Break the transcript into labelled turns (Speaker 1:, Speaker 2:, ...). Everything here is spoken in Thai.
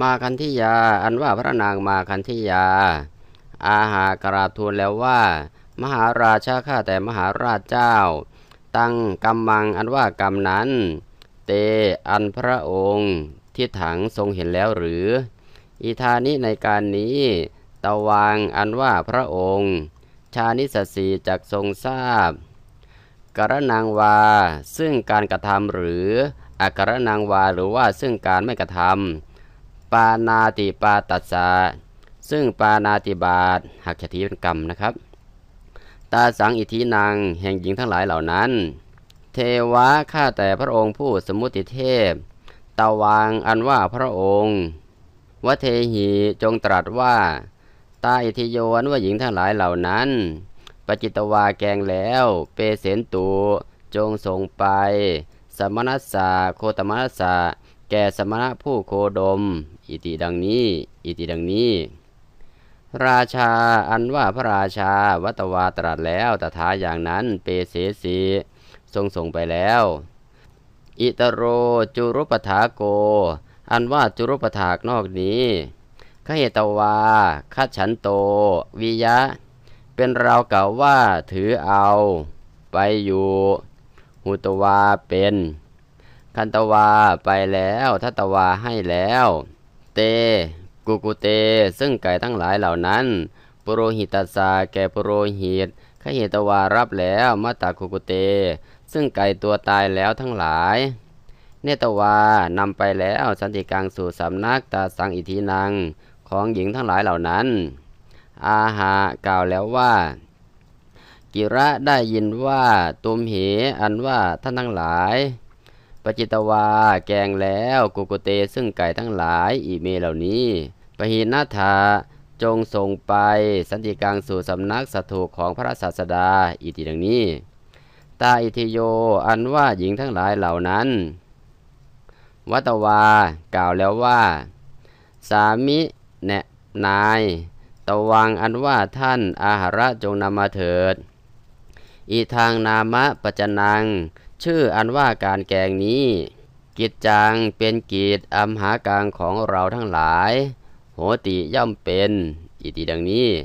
Speaker 1: มาคันธิยา อันว่าพระนางมาคันธิยา อาหากราบทูลแล้วว่า มหาราชาข้าแต่มหาราชเจ้า ตั้งกำมังอันว่ากรรมนั้น เตอันพระองค์ที่ถังทรงเห็นแล้วหรือ อีธานิในการนี้ตะวางอันว่าพระองค์ ชานิสสีจักทรงทราบ กรนางวา ซึ่งการกระทำหรือ อักรนางวาหรือว่าซึ่งการไม่กระทำ ปานาติปาตัสสะซึ่งปานาติบาตหักฉทีเป็นกรรมนะครับ ตาสังอิทธินางแห่งหญิงทั้งหลายเหล่านั้น เทวะข้าแต่พระองค์ผู้สมุติเทพ ตาวางอันว่าพระองค์วเทหีจงตรัสว่า ตาอิทิโยนว่าหญิงทั้งหลายเหล่านั้น ปจิตวาแกงแล้ว เปเสนตูจงส่งไป สมณสาโคตมนัสสะ แก่สมณะผู้โคดม อิติดังนี้ อิติดังนี้ ราชาอันว่าพระราชาวัตวาตรัสแล้วตถาอย่างนั้นเปเสสีทรงส่งไปแล้ว อิตโรจุรุปถาโก อันว่าจุรุปถากนอกนี้ขเหตวาคัดฉันโต วิยะ เป็นเราเก่าว่าถือเอา ไปอยู่ หุตวาเป็น คันตวาไปแล้วทัตวาให้แล้ว เต กุกุเต ซึ่งไก่ทั้งหลายเหล่านั้น ปุโรหิตัสสาแก่ปุโรหิตขเหตวารับแล้วมาตากุกุเต ซึ่งไก่ตัวตายแล้วทั้งหลาย เนตวานำไปแล้วสันติกังสู่สำนักตาสังอิทีนังของหญิงทั้งหลายเหล่านั้น อาหากล่าวแล้วว่า กิระได้ยินว่าตุมเหอันว่าท่านทั้งหลาย ปจิตวา แกงแล้วกุกุเตซึ่งไก่ทั้งหลายอีเมเหล่านี้ปหินาธาจงส่งไปสันติกังสู่สำนักสัตถูของพระศาสดาอิติดังนี้ ตาอิทิโยอันว่าหญิงทั้งหลายเหล่านั้น วัตวากล่าวแล้วว่า สามิแนะนาย ตวังอันว่าท่านอาหาระจงนำมาเถิด อีทางนามะปัจจนัง ชื่ออันว่าการแกงนี้ กิจจังเป็นกิจอัมหากังของเราทั้งหลาย โหติย่อมเป็น อิติดังนี้